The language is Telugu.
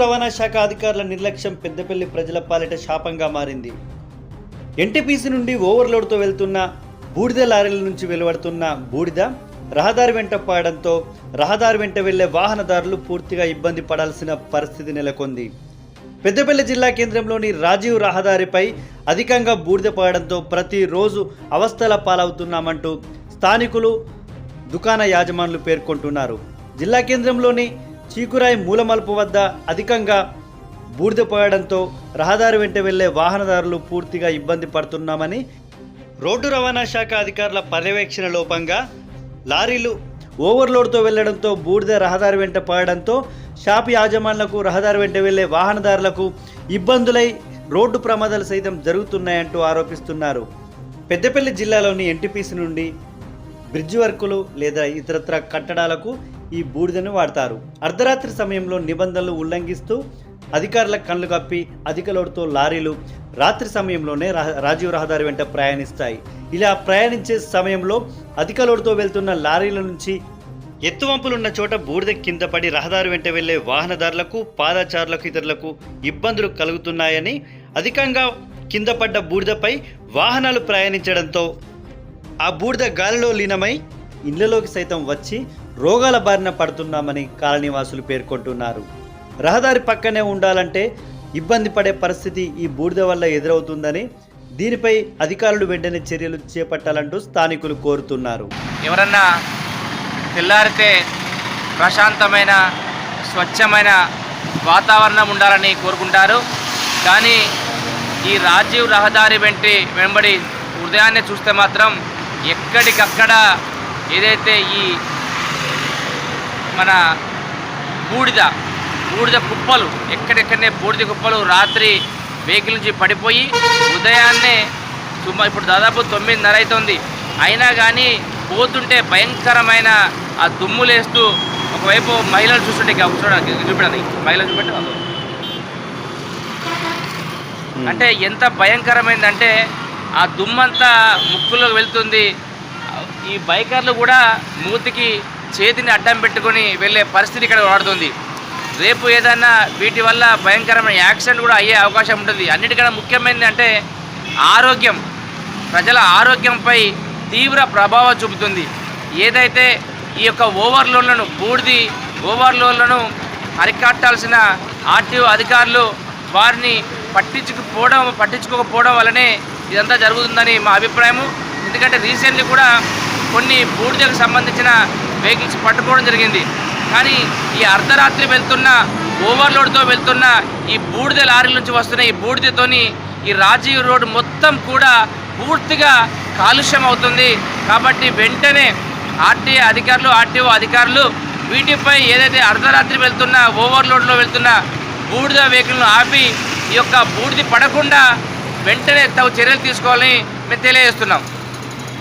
రవాణా శాఖ అధికారుల నిర్లక్ష్యం పెద్దపల్లి ప్రజల పాలిట శాపంగా మారింది. ఎన్టీపీసీ నుండి ఓవర్లోడ్తో వెళ్తున్న బూడిద లారీల నుంచి వెలువడుతున్న బూడిద రహదారి వెంట పాడడంతో రహదారి వెంట వెళ్ళే వాహనదారులు పూర్తిగా ఇబ్బంది పడాల్సిన పరిస్థితి నెలకొంది. పెద్దపల్లి జిల్లా కేంద్రంలోని రాజీవ్ రహదారిపై అధికంగా బూడిద పడడంతో ప్రతిరోజు అవస్థల పాలవుతున్నామంటూ స్థానికులు దుకాణ యాజమానులు పేర్కొంటున్నారు. జిల్లా కేంద్రంలోని చీకురాయి మూలమలుపు వద్ద అధికంగా బూడిదపోయడంతో రహదారి వెంట వెళ్ళే వాహనదారులు పూర్తిగా ఇబ్బంది పడుతున్నామని రోడ్డు రవాణా శాఖ అధికారుల పర్యవేక్షణ లోపంగా లారీలు ఓవర్లోడ్తో వెళ్ళడంతో బూడిద రహదారి వెంట పడడంతో షాప్ యాజమాన్లకు రహదారి వెంట వెళ్ళే వాహనదారులకు ఇబ్బందులై రోడ్డు ప్రమాదాలు సైతం జరుగుతున్నాయంటూ ఆరోపిస్తున్నారు. పెద్దపల్లి జిల్లాలోని ఎన్టీపీసీ నుండి బ్రిడ్జ్ వర్కులు లేదా ఇతరత్ర కట్టడాలకు ఈ బూడిదను వాడతారు. అర్ధరాత్రి సమయంలో నిబంధనలు ఉల్లంఘిస్తూ అధికారుల కళ్ళు కప్పి అధిక లోడుతో లారీలు రాత్రి సమయంలోనే రాజీవ్ రహదారి వెంట ప్రయాణిస్తాయి. ఇలా ప్రయాణించే సమయంలో అధిక లోడుతో వెళ్తున్న లారీల నుంచి ఎత్తువంపులున్న చోట బూడిద కింద పడి రహదారి వెంట వెళ్ళే వాహనదారులకు పాదచారులకు ఇతరులకు ఇబ్బందులు కలుగుతున్నాయని అధికంగా కింద పడ్డ బూడిదపై వాహనాలు ప్రయాణించడంతో ఆ బూడిద గాలిలో లీనమై ఇళ్ళలోకి సైతం వచ్చి రోగాల బారిన పడుతున్నామని కాలనీవాసులు పేర్కొంటున్నారు. రహదారి పక్కనే ఉండాలంటే ఇబ్బంది పడే పరిస్థితి ఈ బూడిద వల్ల ఎదురవుతుందని దీనిపై అధికారులు వెంటనే చర్యలు చేపట్టాలంటూ స్థానికులు కోరుతున్నారు. ఎవరన్నా తెల్లారితే ప్రశాంతమైన స్వచ్ఛమైన వాతావరణం ఉండాలని కోరుకుంటారు. కానీ ఈ రాజీవ్ రహదారి వెంటి వెంబడి ఉదయాన్నే చూస్తే మాత్రం ఎక్కడికక్కడ ఏదైతే ఈ మన బూడిద బూడిద కుప్పలు ఎక్కడెక్కడనే బూడిద కుప్పలు రాత్రి వెహికల్ నుంచి పడిపోయి ఉదయాన్నే సుమా ఇప్పుడు దాదాపు తొమ్మిదిన్నర అవుతుంది అయినా కానీ పోతుంటే భయంకరమైన ఆ దుమ్ములేస్తూ ఒకవైపు మహిళలు చూస్తుంటే చూడడానికి చూపడానికి మహిళలు చూపెట్టి వాళ్ళు అంటే ఎంత భయంకరమైందంటే ఆ దుమ్మంతా ముక్కులోకి వెళ్తుంది. ఈ బైకర్లు కూడా మూతికి చేతిని అడ్డం పెట్టుకొని వెళ్ళే పరిస్థితి ఇక్కడ వాడుతుంది. రేపు ఏదైనా వీటి వల్ల భయంకరమైన యాక్సిడెంట్ కూడా అయ్యే అవకాశం ఉంటుంది. అన్నిటికన్నా ముఖ్యమైనది అంటే ఆరోగ్యం. ప్రజల ఆరోగ్యంపై తీవ్ర ప్రభావం చూపుతుంది. ఏదైతే ఈ యొక్క ఓవర్లోన్లను బూడిది ఓవర్లోన్లను అరికట్టాల్సిన ఆర్టీఓ అధికారులు వారిని పట్టించుకుపోవడం పట్టించుకోకపోవడం వల్లనే ఇదంతా జరుగుతుందని మా అభిప్రాయము. ఎందుకంటే రీసెంట్లీ కూడా కొన్ని బూడిదకు సంబంధించిన వెహికల్స్ పట్టుకోవడం జరిగింది. కానీ ఈ అర్ధరాత్రి వెళ్తున్న ఓవర్లోడ్తో వెళ్తున్న ఈ బూడిద లారీల నుంచి వస్తున్న ఈ బూడిదతోని ఈ రాజీవ్ రోడ్ మొత్తం కూడా పూర్తిగా కాలుష్యం అవుతుంది. కాబట్టి వెంటనే ఆర్టీఏ అధికారులు ఆర్టీఓ అధికారులు వీటిపై ఏదైతే అర్ధరాత్రి వెళ్తున్న ఓవర్లోడ్లో వెళ్తున్న బూడిద వెహికల్ను ఆపి ఈ యొక్క బూడిది పడకుండా వెంటనే తగు చర్యలు తీసుకోవాలని మేము తెలియజేస్తున్నాం.